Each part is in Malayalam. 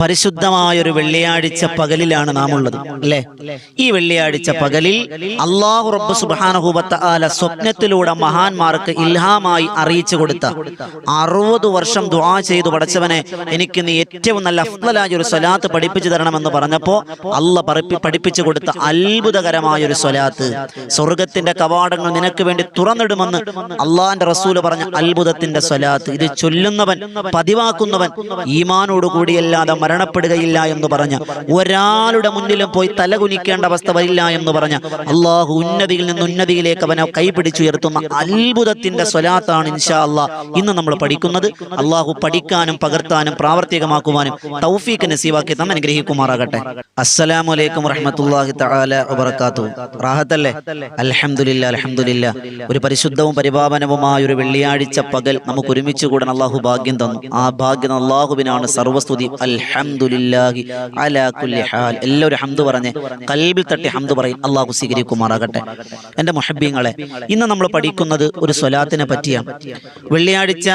പരിശുദ്ധമായ ഒരു വെള്ളിയാഴ്ച പകലിലാണ് നാം ഉള്ളത് അല്ലേ? ഈ വെള്ളിയാഴ്ച പകലിൽ അള്ളാഹു റബ്ബ് സുബാനഹുബത്ത ആല സ്വപ്നത്തിലൂടെ മഹാന്മാർക്ക് ഇൽഹാമായി അറിയിച്ചു കൊടുത്ത അറുപത് വർഷം ദുആ ചെയ്തു പഠിച്ചവനെ എനിക്ക് നീ ഏറ്റവും നല്ല അഫ്ലലായ ഒരു സ്വലാത്ത് പഠിപ്പിച്ചു തരണമെന്ന് പറഞ്ഞപ്പോ അല്ല പഠിപ്പിച്ചു കൊടുത്ത അത്ഭുതകരമായ ഒരു സ്വലാത്ത്. സ്വർഗത്തിന്റെ കവാടങ്ങൾ നിനക്ക് വേണ്ടി തുറന്നിടുമെന്ന് അള്ളാന്റെ റസൂൽ പറഞ്ഞ അത്ഭുതത്തിന്റെ സ്വലാത്ത്. ഇത് ചൊല്ലുന്നവൻ പതിവാക്കുന്നവൻ ഈമാനോട് കൂടിയല്ലാതെ മരണപ്പെടുകയില്ല എന്ന് പറഞ്ഞ ഒരാളുടെ മുന്നിലും പോയി തലകുനിക്കേണ്ട അവസ്ഥ വരില്ല എന്ന് പറഞ്ഞ അള്ളാഹു ഉന്നതിയിൽ നിന്ന് ഉന്നതിയിലേക്ക് അവനെ കൈപിടിച്ചുയർത്തുന്ന അത്ഭുതത്തിന്റെ സ്വലാത്താണ് ഇൻഷാ അള്ളാ ഇന്ന് നമ്മൾ പഠിക്കുന്നത്. അള്ളാഹു പഠിക്കാനും പകർത്താനും പ്രാവർത്തികമാക്കുവാനും തൗഫീഖ് നസീവാക്കി തന്നെ അനുഗ്രഹിക്കുമാറാകട്ടെ. അസ്സലാമു അലൈക്കും വറഹ്മത്തുള്ളാഹി തആല വബറകാതുഹു. റാഹത്തല്ലേ? അൽഹംദുലില്ലാ അൽഹംദുലില്ലാ. ഒരു പരിശുദ്ധവും പരിപാവനവുമായ ഒരു വെള്ളിയാഴ്ച പകൽ നമുക്ക് ഒരുമിച്ച് കൂടാൻ അള്ളാഹു ഭാഗ്യം തന്നു. ആ ഭാഗ്യം അള്ളാഹുവിനാണ് സർവസ്തുതി. അൽഹംദുലില്ലാഹി അലാ കുല്ലി ഹാൽ. എല്ലാവരും ഹംദ് പറഞ്ഞ് കൽബിൽ തട്ടി ഹംദ് പറയും. അള്ളാഹു സ്വീകരിക്കുമാറാകട്ടെ. എന്റെ മുഹബ്ബീങ്ങളെ ഇന്ന് നമ്മൾ പഠിക്കുന്നത് ഒരു സ്വലാത്തിനെ പറ്റിയാണ്. വെള്ളിയാഴ്ച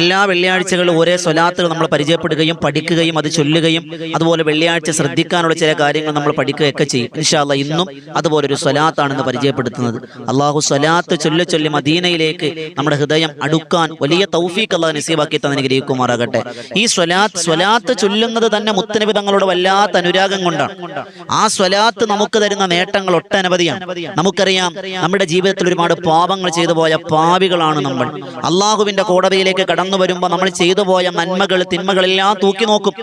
എല്ലാ വെള്ളിയാഴ്ചകളും ഒരേ സ്വലാത്തുകൾ നമ്മൾ പരിചയപ്പെടുകയും പഠിക്കുകയും അത് ചൊല്ലുകയും അതുപോലെ വെള്ളിയാഴ്ച ശ്രദ്ധിക്കാനുള്ള ചില കാര്യങ്ങൾ നമ്മൾ പഠിക്കുകയൊക്കെ ചെയ്യും. ഇൻഷാല്ല ഇന്നും അതുപോലെ ഒരു സ്വലാത്താണെന്ന് പരിചയപ്പെടുത്തുന്നത്. അള്ളാഹു സ്വലാത്ത് ചൊല്ലി ചൊല്ലി മദീനയിലേക്ക് നമ്മുടെ ഹൃദയം അടുക്കാൻ വലിയ തൗഫീഖ് അള്ളാഹ് നസീബാക്കി തന്നെ ഗ്രഹിക്കുമാറാകട്ടെ ഈ സ്വലാത്ത് സ്വലാത്ത് ചൊല്ലുന്നത് തന്നെ മുത്തനബി തങ്ങളുടെ വല്ലാത്ത അനുരാഗം കൊണ്ടാണ്. ആ സ്വലാത്ത് നമുക്ക് തരുന്ന നേട്ടങ്ങൾ ഒട്ടനവധിയാണ്. നമുക്കറിയാം നമ്മുടെ ജീവിതത്തിൽ ഒരുപാട് പാപങ്ങൾ ചെയ്തു പോയ പാവികളാണ് നമ്മൾ. അള്ളാഹുവിന്റെ കോടതിയിലേക്ക് കടന്നു വരുമ്പോൾ നമ്മൾ ചെയ്തു പോയ നന്മകൾ തിന്മകളെല്ലാം തൂക്കി നോക്കും.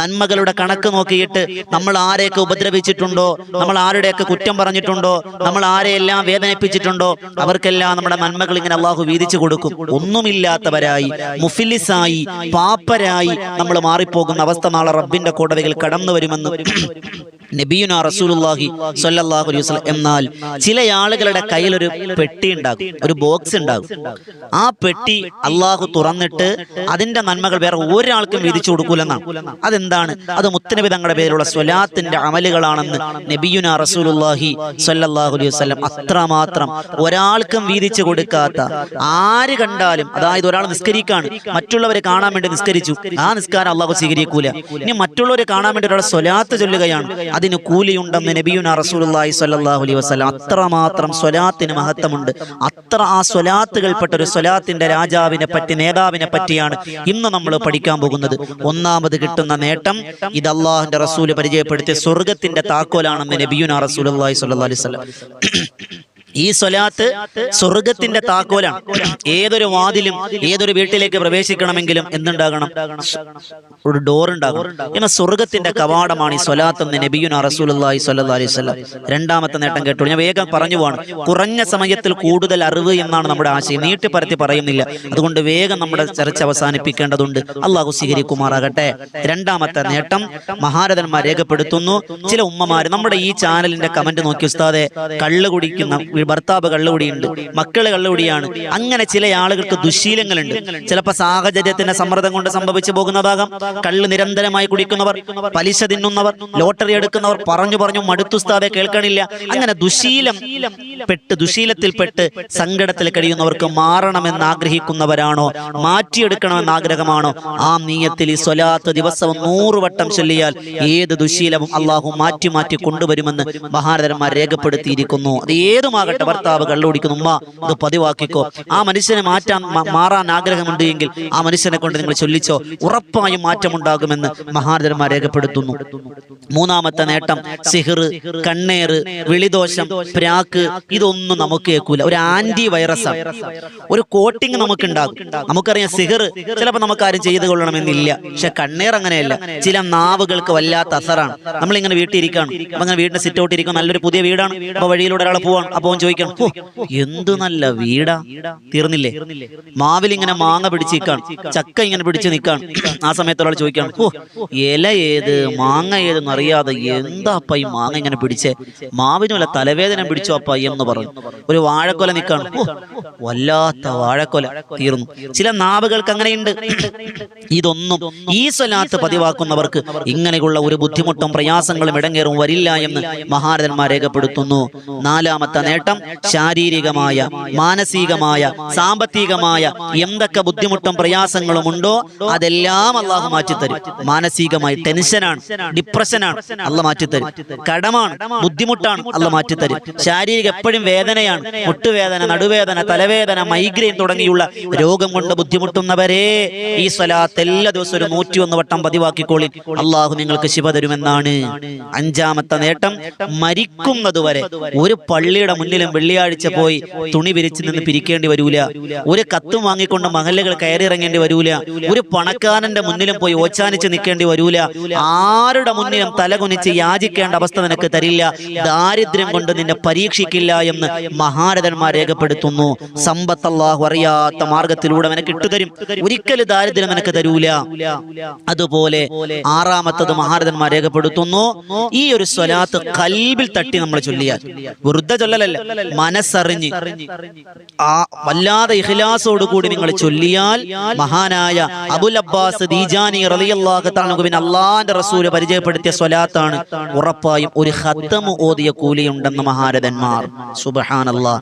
നന്മകളുടെ കണക്ക് നോക്കിയിട്ട് നമ്മൾ ആരെയൊക്കെ ഉപദ്രവിച്ചിട്ടുണ്ടോ? നമ്മൾ ആരുടെയൊക്കെ കുറ്റം പറഞ്ഞിട്ടുണ്ടോ? നമ്മൾ ആരെയെല്ലാം വേദനിപ്പിച്ചിട്ടുണ്ടോ? അവർക്കെല്ലാം നമ്മുടെ നന്മകൾ ഇങ്ങനെ അള്ളാഹു വീതിച്ചു കൊടുക്കും. ഒന്നുമില്ലാത്തവരായി മുഫിലിസായി പാപ്പരായി നമ്മൾ മാറിപ്പോകുന്ന അവസ്ഥ നാളെ റബ്ബിന്റെ കോടതിയിൽ കടന്നു വരുമെന്ന് നബിയുന റസൂലുള്ളാഹി സ്വല്ലല്ലാഹു അലൈഹി വസല്ലം എന്നാൽ ചില ആളുകളുടെ കയ്യിൽ ഒരു പെട്ടി ഉണ്ടാകും ഒരു ബോക്സ് ഉണ്ടാകും. ആ പെട്ടി അള്ളാഹു തുറന്നിട്ട് അതിന്റെ നന്മകൾ വേറെ ഒരാൾക്കും വീതിച്ചു കൊടുക്കൂലെന്നാണ്. അതെന്താണ്? അത് മുത്തനബി തങ്ങളുടെ പേരിലുള്ള സ്വലാത്തിന്റെ അമലുകളാണെന്ന് നബിയുന റസൂലുള്ളാഹി സ്വല്ലല്ലാഹു അലൈഹി വസല്ലം അത്രമാത്രം ഒരാൾക്കും വീതിച്ചു കൊടുക്കാത്ത ആര് കണ്ടാലും അതായത് ഒരാൾ നിസ്കരിക്കാണ് മറ്റുള്ളവരെ കാണാൻ വേണ്ടി നിസ്കരിച്ചു. ആ നിസ്കാരം അള്ളാഹു സ്വീകരിക്കൂല. ഇനി മറ്റുള്ളവരെ കാണാൻ വേണ്ടി ഒരാൾ സ്വലാത്ത് ചൊല്ലുകയാണ്. അതിന് കൂലിയുണ്ടെന്ന് നബിയുന റസൂലുള്ളാഹി സ്വല്ലല്ലാഹു അലൈഹി വസല്ലം അത്രമാത്രം സ്വലാത്തിന് മഹത്വമുണ്ട്. അത്ര ആ സ്വലാത്തുകൾപ്പെട്ട ഒരു സ്വലാത്തിന്റെ രാജാവിനെ പറ്റി നേതാവിനെ പറ്റിയാണ് ഇന്ന് നമ്മൾ പഠിക്കാൻ പോകുന്നത്. ഒന്നാമത് കിട്ടുന്ന നേട്ടം ഇത് അള്ളാഹുന്റെ റസൂൽ പരിചയപ്പെടുത്തിയ സ്വർഗത്തിന്റെ താക്കോലാണെന്ന് നബിയുന റസൂലുള്ളാഹി സ്വല്ലല്ലാഹു അലൈഹി ഈ സ്വലാത്ത് സ്വർഗത്തിന്റെ താക്കോലാണ്. ഏതൊരു വാതിലും ഏതൊരു വീട്ടിലേക്ക് പ്രവേശിക്കണമെങ്കിലും എന്തുണ്ടാകണം? ഒരു ഡോർ ഉണ്ടാകണം. എന്നാൽ സ്വർഗത്തിന്റെ കവാടമാണ് ഈ സ്വലാത്ത് നബിയുന അലൈഹി വസല്ലം രണ്ടാമത്തെ നേട്ടം കേട്ടു. ഞാൻ വേഗം പറഞ്ഞു പോവാണ്. കുറഞ്ഞ സമയത്തിൽ കൂടുതൽ അറിവ് എന്നാണ് നമ്മുടെ ആശയം. നീട്ടി പരത്തി പറയുന്നില്ല. അതുകൊണ്ട് വേഗം നമ്മുടെ ചർച്ച അവസാനിപ്പിക്കേണ്ടതുണ്ട്. അള്ളാഹു സ്വീകരിക്കുമാറാകട്ടെ. രണ്ടാമത്തെ നേട്ടം മഹാരഥന്മാർ രേഖപ്പെടുത്തുന്നു. ചില ഉമ്മമാര് നമ്മുടെ ഈ ചാനലിന്റെ കമന്റ് നോക്കി ഉസ്താദെ കള്ളു കുടിക്കുന്ന ഭർത്താവ് കള്ളുകൂടിയുണ്ട് മക്കൾ കള്ളുകൂടിയാണ്. അങ്ങനെ ചില ആളുകൾക്ക് ദുശീലങ്ങളുണ്ട്. ചിലപ്പോൾ സാഹചര്യത്തിന്റെ സമ്മർദ്ദം കൊണ്ട് സംഭവിച്ചു പോകുന്നതാകാം കള്ള് നിരന്തരമായി കുടിക്കുന്നവർ പലിശ തിന്നുന്നവർ ലോട്ടറി എടുക്കുന്നവർ പറഞ്ഞു പറഞ്ഞു മടുത്തുസ്താവെ കേൾക്കണില്ല. അങ്ങനെ ദുശീലം പെട്ട് ദുശീലത്തിൽപ്പെട്ട് സങ്കടത്തിൽ കഴിയുന്നവർക്ക് മാറണമെന്ന് ആഗ്രഹിക്കുന്നവരാണോ? മാറ്റിയെടുക്കണമെന്ന് ആഗ്രഹമാണോ? ആ നീയത്തിൽ ഈ സ്വലാത്ത് ദിവസവും നൂറ് വട്ടം ചൊല്ലിയാൽ ഏത് ദുശീലവും അള്ളാഹു മാറ്റി മാറ്റി കൊണ്ടുവരുമെന്ന് മഹാരഥന്മാർ രേഖപ്പെടുത്തിയിരിക്കുന്നു. അത് ഏതുമാകട്ടെ ഭർത്താവ് കള്ളുപിടിക്കുന്നു. ഉമ്മ ഇത് പതിവാക്കിക്കോ. ആ മനുഷ്യനെ മാറ്റാൻ മാറാൻ ആഗ്രഹമുണ്ട് എങ്കിൽ ആ മനുഷ്യനെ കൊണ്ട് നിങ്ങൾ ചൊല്ലിച്ചോ. ഉറപ്പായും മാറ്റമുണ്ടാകുമെന്ന് മഹാരഥന്മാർ രേഖപ്പെടുത്തുന്നു. മൂന്നാമത്തെ നേട്ടം സിഹിർ കണ്ണേറ് വിളിദോഷം പ്രാക്ക്. ഇതൊന്നും നമുക്ക് കേൾക്കൂല. ഒരു ആന്റി വൈറസ് ഒരു കോട്ടിങ് നമുക്ക് ഉണ്ടാകും നമുക്കറിയാം സിഹിർ ചിലപ്പോൾ നമുക്ക് ആരും ചെയ്തു കൊള്ളണമെന്നില്ല. പക്ഷെ കണ്ണേർ അങ്ങനെയല്ല. ചില നാവുകൾക്ക് വല്ലാത്ത അസറാണ്. നമ്മളിങ്ങനെ വീട്ടിൽ ഇരിക്കുകയാണ്. അപ്പൊ അങ്ങനെ വീടിന്റെ സിറ്റ് ഔട്ട് ഇരിക്കും നല്ലൊരു പുതിയ വീടാണ്. അപ്പൊ വഴിയിലൂടെ ഒരാൾ പോവാണ്. അപ്പൊ അവൻ ചോദിക്കണം എന്ത് നല്ല വീടാ? തീർന്നില്ലേ? മാവിൽ ഇങ്ങനെ മാങ്ങ പിടിച്ച് നിൽക്കാണ്. ചക്ക ഇങ്ങനെ പിടിച്ച് നിൽക്കാണ്. ആ സമയത്ത് ഒരാൾ ചോദിക്കാണ് ഓ ഇല ഏത് മാങ്ങ ഏതെന്ന് അറിയാതെ എന്താ അപ്പ ഈ മാങ്ങ ഇങ്ങനെ പിടിച്ചേ? മാവിന് വല്ല തലവേദന പിടിച്ചോ അപ്പ എന്ന് പറഞ്ഞു. ഒരു വാഴക്കൊല നിൽക്കാണ്. ഓ വല്ലാത്ത വാഴക്കൊല തീർന്നു. ചില നാവുകൾക്ക് അങ്ങനെയുണ്ട്. ഇതൊന്നും ഈ സ്വലാത്ത് പതിവാക്കുന്നവർക്ക് ഇങ്ങനെയുള്ള ഒരു ബുദ്ധിമുട്ടും പ്രയാസങ്ങളും ഇടങ്ങേറും വരില്ല എന്ന് മഹാരഥന്മാർ രേഖപ്പെടുത്തുന്നു. നാലാമത്തെ നേട്ടം നേട്ടം ശാരീരികമായ മാനസികമായ സാമ്പത്തികമായ എന്തൊക്കെ ബുദ്ധിമുട്ടും പ്രയാസങ്ങളും ഉണ്ടോ അതെല്ലാം അള്ളാഹു മാറ്റിത്തരും. മാനസികമായി ടെൻഷനാണ് ഡിപ്രഷനാണ് അല്ല മാറ്റിത്തരും. കടമാണ് ബുദ്ധിമുട്ടാണ് അല്ല മാറ്റിത്തരും. ശാരീരിക എപ്പോഴും വേദനയാണ് മുട്ടുവേദന നടുവേദന തലവേദന മൈഗ്രെയിൻ തുടങ്ങിയുള്ള രോഗം കൊണ്ട് ബുദ്ധിമുട്ടുന്നവരെ ഈ സ്വലാത്ത് എല്ലാ ദിവസവും ഒരു നൂറ്റി ഒന്ന് വട്ടം പതിവാക്കിക്കോളി അള്ളാഹു നിങ്ങൾക്ക് ശിവ തരുമെന്നാണ്. അഞ്ചാമത്തെ നേട്ടം മരിക്കുന്നതുവരെ ഒരു പള്ളിയുടെ മുന്നിലും വെള്ളിയാഴ്ച പോയി തുണി വിരിച്ചു നിന്ന് പിരിക്കേണ്ടി വരൂല. ഒരു കത്തും വാങ്ങിക്കൊണ്ട് മഹല്ലുകൾ കയറിയിറങ്ങേണ്ടി വരൂല. ഒരു പണക്കാരന്റെ മുന്നിലും പോയി ഓച്ചാനിച്ച് നിൽക്കേണ്ടി വരൂല. ആരുടെ മുന്നിലും തലകുനിച്ച് യാചിക്കേണ്ട അവസ്ഥ നിനക്ക് തരില്ല. ദാരിദ്ര്യം കൊണ്ട് നിന്നെ പരീക്ഷിക്കില്ല എന്ന് മഹാരഥന്മാർ രേഖപ്പെടുത്തുന്നു. സമ്പത്ത് അള്ളാഹു അറിയാത്ത മാർഗത്തിലൂടെ നിനക്ക് ഇട്ടുതരും ഒരിക്കലും ദാരിദ്ര്യം നിനക്ക് തരൂല. അതുപോലെ ആറാമത്തത് മഹാരഥന്മാർ രേഖപ്പെടുത്തുന്നു. ഈ ഒരു സ്വലാത്ത് കൽബിൽ തട്ടി നമ്മൾ ചൊല്ലിയാൽ വെറുതെ ചൊല്ലലല്ല. മനസ്സറിഞ്ഞ്. ആ വല്ലാതെ ഇഖ്ലാസോട് കൂടി നിങ്ങൾ ചൊല്ലിയാൽ മഹാനായ അബുൽ അബ്ബാസ് ദീജാനി റളിയല്ലാഹു തആല അള്ളാന്റെ റസൂൽ പരിചയപ്പെടുത്തിയ സ്വലാത്താണ്. ഉറപ്പായും ഒരു ഖത്തം ഓതിയ കൂലിയുണ്ടെന്ന് മഹാരഥന്മാർ. സുബ്ഹാനല്ലാ.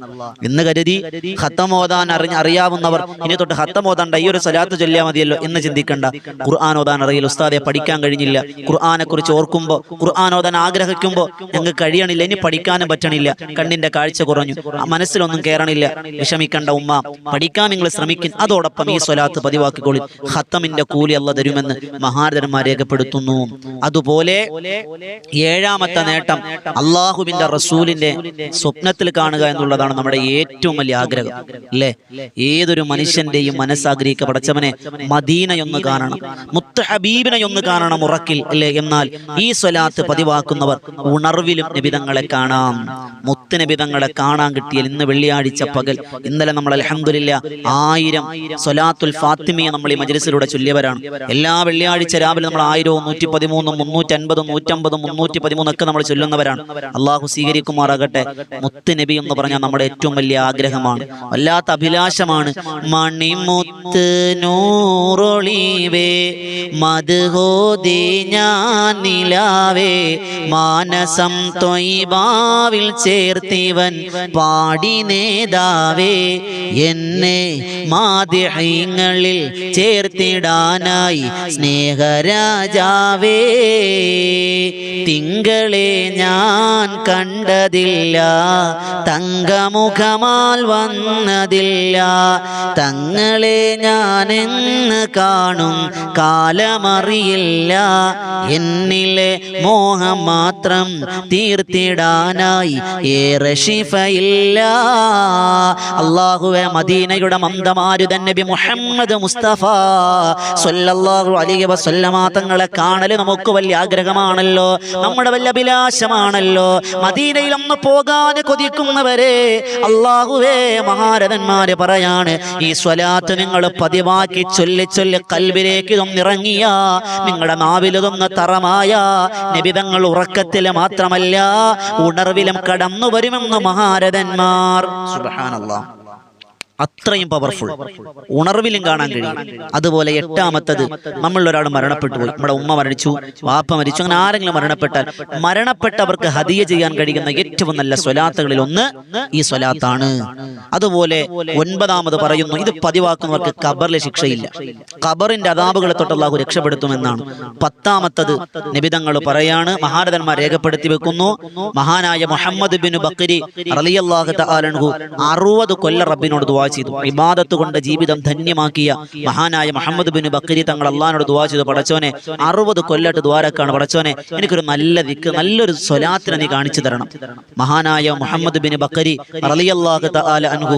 എന്ന് കരുതി ഖത്തം ഓതാൻ അറിഞ്ഞ അറിയാവുന്നവർ ഇനി തൊട്ട് ഖത്തം ഓതാണ്ട. ഈ ഒരു സ്വലാത്ത് ചൊല്ലിയാൽ മതിയല്ലോ എന്ന് ചിന്തിക്കണ്ട. ഖുർആൻ ഓതാൻ അറിയില്ല. ഉസ്താദെ പഠിക്കാൻ കഴിഞ്ഞില്ല. ഖുർആനെ കുറിച്ച് ഓർക്കുമ്പോൾ ഖുർആൻ ഓതാൻ ആഗ്രഹിക്കുമ്പോൾ ഞങ്ങൾക്ക് കഴിയണില്ല. ഇനി പഠിക്കാനും പറ്റണില്ല. കണ്ണിന്റെ കാഴ്ച കുറഞ്ഞു. ആ മനസ്സിലൊന്നും കയറണില്ല വിഷമിക്കേണ്ട ഉമ്മ. പഠിക്കാൻ നിങ്ങൾ ശ്രമിക്കും. അതോടൊപ്പം ഈ സ്വലാത്ത് പതിവാക്കിക്കൊള്ളി ഹത്തമിന്റെ കൂലി അല്ല തരുമെന്ന് മഹാരഥന്മാർ രേഖപ്പെടുത്തുന്നു. അതുപോലെ ഏഴാമത്തെ നേട്ടം അള്ളാഹുബിന്റെ റസൂലിന്റെ സ്വപ്നത്തിൽ കാണുക എന്നുള്ളതാണ് നമ്മുടെ ഏറ്റവും വലിയ ആഗ്രഹം. അല്ലേ ഏതൊരു മനുഷ്യന്റെയും മനസ്സാഗ്രഹിക്ക പടച്ചവനെ മദീനയൊന്ന് കാണണം. മുത്ത ഹബീബിനെയൊന്ന് കാണണം ഉറക്കിൽ. അല്ലേ എന്നാൽ ഈ സ്വലാത്ത് പതിവാക്കുന്നവർ ഉണർവിലും നിബിതങ്ങളെ കാണാം. മുത്ത് നിബിതങ്ങളെ കാണാൻ കിട്ടിയാൽ ഇന്ന് വെള്ളിയാഴ്ച പകൽ. ഇന്നലെ നമ്മൾ അലഹമില്ല ആയിരം സൊലാത്തുൽ ഫാത്തിമിയെ നമ്മൾ ഈ മജലിസിലൂടെ ചൊല്ലിയവരാണ്. എല്ലാ വെള്ളിയാഴ്ച രാവിലെ നമ്മൾ ആയിരവും നൂറ്റി പതിമൂന്നും മുന്നൂറ്റി അൻപതും നൂറ്റമ്പതും മുന്നൂറ്റി പതിമൂന്നൊക്കെ നമ്മൾ ചൊല്ലുന്നവരാണ്. അള്ളാഹു സ്വീകരിക്കുമാറാകട്ടെ. മുത്ത് നബി എന്ന് പറഞ്ഞാൽ നമ്മുടെ ഏറ്റവും വലിയ ആഗ്രഹമാണ്. വല്ലാത്ത അഭിലാഷമാണ്. മണിമുത്ത് നൂറൊളിവേ മധുഹോദി ഞാൻ നിലാവേ മാനസം തൊയ്ബാവിൽ പാടി നേതാവേ എന്നെ മാതിഹ്യങ്ങളിൽ ചേർത്തിടാനായി സ്നേഹരാജാവേ തിങ്കളെ ഞാൻ കണ്ടതില്ല തങ്കമുഖമാൽ വന്നതില്ല തങ്ങളെ ഞാൻ എന്ന് കാണും കാലമറിയില്ല എന്നിലെ മോഹം മാത്രം തീർത്തിടാനായി ഏറെ അള്ളാഹുവെ മദീനയുടെ മന്ദമാരുതൻ നബി മുഹമ്മദ് മുസ്തഫ സല്ലല്ലാഹു അലൈഹി വസല്ലമ തങ്ങളെ കാണൽ നമുക്ക് വലിയ ആഗ്രഹമാണല്ലോ. നമ്മുടെ വലിയ അഭിലാഷമാണല്ലോ. മദീനയിൽ ഒന്ന് പോകാൻ കൊതിക്കുന്നവരെ അള്ളാഹുവേ മഹാരഥന്മാര് പറയാണ് ഈ സ്വലാത്ത് നിങ്ങൾ പതിവാക്കി ചൊല്ലി ചൊല്ലി കൽബിലേക്ക് ഇറങ്ങിയ നിങ്ങളുടെ നാവിലതൊന്ന് തറമായ നിബിതങ്ങൾ ഉറക്കത്തിൽ മാത്രമല്ല ഉണർവിലും കടന്നു വരുമെന്ന് മഹാരഥന്മാർ. സുബ്ഹാനല്ലാഹ്. അത്രയും പവർഫുൾ ഉണർവിലും കാണാൻ കഴിയും. അതുപോലെ എട്ടാമത്തത് നമ്മൾ ഒരാൾ മരണപ്പെട്ടു പോയി നമ്മുടെ ഉമ്മ മരിച്ചു വാപ്പ മരിച്ചു അങ്ങനെ ആരെങ്കിലും മരണപ്പെട്ടാൽ മരണപ്പെട്ടവർക്ക് ഹദിയ ചെയ്യാൻ കഴിയുന്ന ഏറ്റവും നല്ല സ്വലാത്തുകളിൽ ഒന്ന് ഈ സ്വലാത്താണ്. അതുപോലെ ഒൻപതാമത് പറയുന്നു ഇത് പതിവാക്കുന്നവർക്ക് ഖബറിലെ ശിക്ഷയില്ല. ഖബറിന്റെ അതാപുകളെ തൊട്ട് അള്ളാഹു രക്ഷപ്പെടുത്തുമെന്നാണ്. പത്താമത്തത് നിബിതങ്ങൾ പറയാണ് മഹാരഥന്മാർ രേഖപ്പെടുത്തി വെക്കുന്നു മഹാനായ മുഹമ്മദ് ബിൻ ബക്കരി തആലൻഹു അറുപത് കൊല്ല റബ്ബിനോട് ദുആ ചെയ്തു. ഇബാദത്ത് കൊണ്ട് ജീവിതം ധന്യമാക്കിയ മഹാനായ മുഹമ്മദ് ബിൻ ബക്കരി തങ്ങൾ അള്ളഹാനോട് ദുവാ ചെയ്തു. പടച്ചോനെ അറുപത് കൊല്ലട്ട് ദ്വാരക്കാണ്. പടച്ചോനെ എനിക്കൊരു നല്ല വിക്ക് നല്ലൊരു സ്വലാത്തിനെ നീ കാണിച്ചു തരണം. മഹാനായ മുഹമ്മദ് ബിൻ ബക്കരി അൻഹു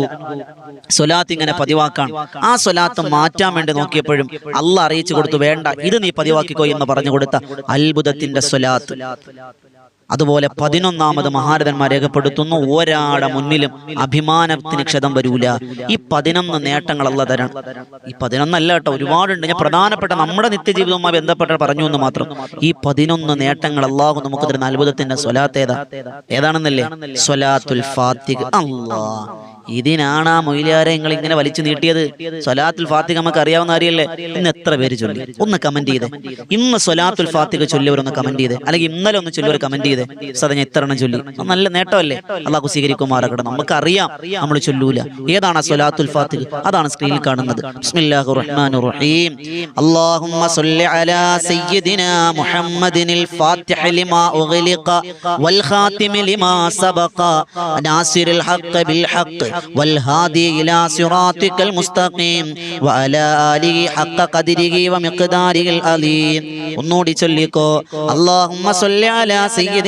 സ്വലാത്ത് ഇങ്ങനെ പതിവാക്കാണ് ആ സ്വലാത്ത് മാറ്റാൻ വേണ്ടി നോക്കിയപ്പോഴും അള്ള അറിയിച്ചു കൊടുത്തു വേണ്ട ഇത് നീ പതിവാക്കിക്കോ എന്ന് പറഞ്ഞു കൊടുത്ത അത്ഭുതത്തിന്റെ സ്വലാത്ത്. അതുപോലെ പതിനൊന്നാമത് മഹാരഥന്മാർ രേഖപ്പെടുത്തുന്നു ഒരാടെ മുന്നിലും അഭിമാനത്തിന് ക്ഷതം വരൂല. ഈ പതിനൊന്ന് നേട്ടങ്ങളല്ല തരണം ഈ പതിനൊന്നല്ല കേട്ടോ ഒരുപാടുണ്ട്. ഞാൻ പ്രധാനപ്പെട്ട നമ്മുടെ നിത്യജീവിതവുമായി ബന്ധപ്പെട്ട പറഞ്ഞു എന്ന് മാത്രം. ഈ പതിനൊന്ന് നേട്ടങ്ങൾ അള്ളാഹു നമുക്ക് തരുന്ന അത്ഭുതത്തിന്റെ സ്വലാത്തേതാ. ഏതാണെന്നല്ലേ? സ്വലാത്തുൽ ഫാത്തിഖ് അല്ലാ ഇതിനാണ് ആ മൊയിലാരെ നിങ്ങൾ ഇങ്ങനെ വലിച്ചു നീട്ടിയത്. സ്വലാത്തുൽ ഫാത്തിഖ് നമുക്ക് അറിയാവുന്ന അറിയല്ലേ ഇന്ന് എത്ര പേര് ചൊല്ലി? ഒന്ന് കമന്റ് ചെയ്തേ. ഇന്ന് സ്വലാത്തുൽ ഫാത്തിഖ് ചൊല്ലിയവർ ഒന്ന് കമന്റ് ചെയ്തേ. അല്ലെങ്കിൽ ഇന്നലെ ഒന്ന് ചൊല്ലിയവർ കമന്റ് ചെയ്തേ. ചെയ്ത്. സദഞ്ഞ ഇത്ര എണ്ണം ചൊല്ലി നല്ല നേട്ടമല്ലേ? അള്ളാഹു സ്വീകരിക്കുമാറാകട്ടെ. നമുക്കറിയാം നമ്മൾ ചൊല്ലൂല. ഏതാണ് സൊലാത്തുൽ ഫാത്തിൽ അതാണ് സ്ക്രീനിൽ കാണുന്നത്. ബിസ്മില്ലാഹിർ റഹ്മാനിർ റഹീം അല്ലാഹുമ്മ സല്ലി അലാ സയ്യിദിനാ മുഹമ്മദിനിൽ ഫാത്തിഹ് ലിമാ ഉഗ്ലിഖ വൽ ഖാതിമി ലിമാ സബഖ ഹഖ് ബിൽ ഹഖ് വൽ ഹാദി ഇലാ മുസ്തഖീം വഅലാ ആലിഹി ഒന്നുകൂടി ചൊല്ലിക്കോ. അല്ലാഹുമ്മ സല്ലി അലാ സയ്യിദിനാ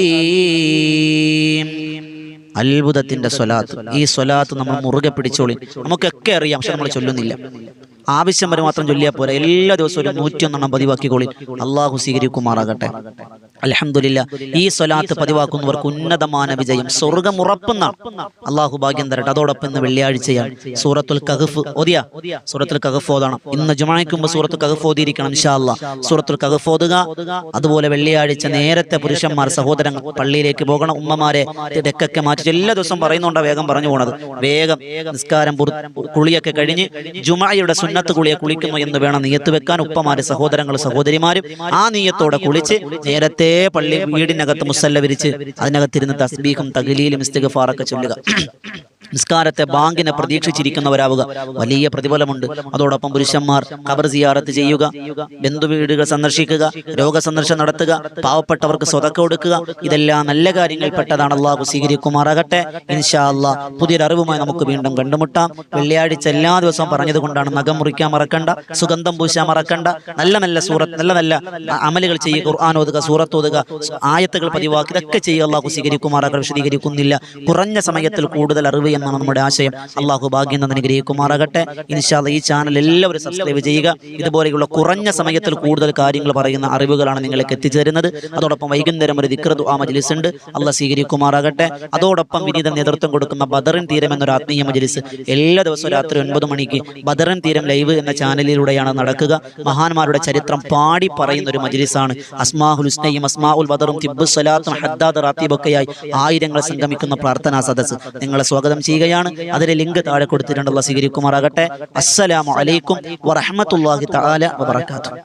അത്ഭുതത്തിന്റെ സ്വലാത്ത്. ഈ സ്വലാത്ത് നമ്മൾ മുറുകെ പിടിച്ചോളി. നമുക്കൊക്കെ അറിയാം പക്ഷെ നമ്മൾ ചൊല്ലുന്നില്ല. ആവശ്യം വരെ മാത്രം ചൊല്ലിയാൽ പോരാ. എല്ലാ ദിവസവും ഒരു നൂറ്റിയൊന്നെണ്ണം പതിവാക്കിക്കോളി. അള്ളാഹു സ്വീകരിക്കുമാറാകട്ടെ. അലഹമില്ല ഈ സ്വലാത്ത് പതിവാക്കുന്നവർക്ക് ഉന്നതമായ വിജയം സ്വർഗം ഉറപ്പുന്ന അള്ളാഹു ഭാഗ്യം തരട്ടെ. അതോടൊപ്പം ഇന്ന് വെള്ളിയാഴ്ചയാണ്. സൂറത്തുൽ കഹഫ് ഓതിയ? സൂറത്തുൽ കഹഫ് ഓതണം. ഇന്ന് ജുമായ്ക്ക് സൂറത്തുൽ സൂറത്ത് കഹഫ് ഓതിയിരിക്കണം ഇൻഷാ അല്ലാ സൂറത്തുൽ കഹഫ് ഓതുക. അതുപോലെ വെള്ളിയാഴ്ച നേരത്തെ പുരുഷന്മാർ സഹോദരങ്ങൾ പള്ളിയിലേക്ക് പോകണം. ഉമ്മമാരെ ഇടക്കൊക്കെ മാറ്റി എല്ലാ ദിവസവും പറയുന്നുണ്ടോ വേഗം പറഞ്ഞു പോണത്. വേഗം നിസ്കാരം കുളിയൊക്കെ കഴിഞ്ഞ് ജുമായയുടെ സുന്നത്ത് കുളിയെ കുളിക്കുന്നു എന്ന് വേണം നീയത്ത് വെക്കാൻ ഉപ്പമാരെ സഹോദരങ്ങൾ സഹോദരിമാരും ആ നീയത്തോടെ കുളിച്ച് നേരത്തെ പള്ളി വീടിനകത്ത് മുസല്ല വിരിച്ച് അതിനകത്തിരുന്ന് തസ്ബീഖും തകലീലും ഇസ്തിഗഫാറൊക്കെ ചൊല്ലുക. നിസ്കാരത്തെ ബാങ്കിനെ പ്രതീക്ഷിച്ചിരിക്കുന്നവരാവുക. വലിയ പ്രതിഫലമുണ്ട്. അതോടൊപ്പം പുരുഷന്മാർ ഖബർ സിയാറത്ത് ചെയ്യുക. ബന്ധുവീടുകൾ സന്ദർശിക്കുക. രോഗ സന്ദർശനം നടത്തുക. പാവപ്പെട്ടവർക്ക് സ്വതക്ക കൊടുക്കുക. ഇതെല്ലാം നല്ല കാര്യങ്ങൾപ്പെട്ടതാണ് അള്ളാഹു സ്വീകരിക്കുമാറാകട്ടെ. ഇൻഷാ അള്ളാഹ് പുതിയൊരു അറിവുമായി നമുക്ക് വീണ്ടും കണ്ടുമുട്ടാം. വെള്ളിയാഴ്ച എല്ലാ ദിവസവും പറഞ്ഞതുകൊണ്ടാണ് നഖം മുറിക്കാൻ മറക്കണ്ട. സുഗന്ധം പൂശാൻ മറക്കണ്ട. നല്ല നല്ല സൂറത്ത് നല്ല നല്ല അമലുകൾ ചെയ്യുക ഖുർആൻ ഓതുക സൂറത്ത് ഓതുക. ആയത്തുകൾ പതിവാക്കി. ഇതൊക്കെ ചെയ്യുക അള്ളാഹു സ്വീകരിക്കുമാറാകട്ടെ. വിശദീകരിക്കുന്നില്ല. കുറഞ്ഞ സമയത്തിൽ കൂടുതൽ അറിവ് എന്നാണ് നമ്മുടെ ആശയം അള്ളാഹു ഭാഗ്യം അനുഗ്രഹിക്കുമാറാകട്ടെ. ഇൻഷാല്ല ഈ ചാനൽ എല്ലാവരും സബ്സ്ക്രൈബ് ചെയ്യുക. ഇതുപോലെയുള്ള കുറഞ്ഞ സമയത്തിൽ കൂടുതൽ കാര്യങ്ങൾ പറയുന്ന അറിവുകളാണ് നിങ്ങൾക്ക് എത്തിച്ചേരുന്നത്. അതോടൊപ്പം വൈകുന്നേരം ഒരു ദിക്രതു ആ മജ്ലിസ് ഉണ്ട്. അള്ളാഹ് സ്വീകരിക്കുമാറാകട്ടെ. അതോടൊപ്പം വിനീത നേതൃത്വം കൊടുക്കുന്ന ബദറിൻ തീരം എന്നൊരു ആത്മീയ മജ്ലിസ് എല്ലാ ദിവസവും രാത്രി ഒൻപത് മണിക്ക് ബദറിൻ തീരം ലൈവ് എന്ന ചാനലിലൂടെയാണ് നടക്കുക. മഹാന്മാരുടെ ചരിത്രം പാടി പറയുന്ന ഒരു മജ്ലിസാണ്. അസ്മാഹുൽ ഹുസ്നയും അസ്മാഉൽ ബദറും തിബ്ബു സലാത്തും ഹദ്ദാദ് റാത്തീബൊക്കെയായി ആയിരങ്ങൾ സംഗമിക്കുന്ന പ്രാർത്ഥനാ സദസ് നിങ്ങളെ സ്വാഗതം ചെയ്യുകയാണ്. അതിലെ ലിങ്ക് താഴെ കൊടുത്തിട്ടുണ്ടുള്ള സ്വീകരിക്കുമാറാകട്ടെ. അസ്സലാമു അലൈക്കും വറഹ്മത്തുള്ളാഹി തആല വബറകാതുഹു.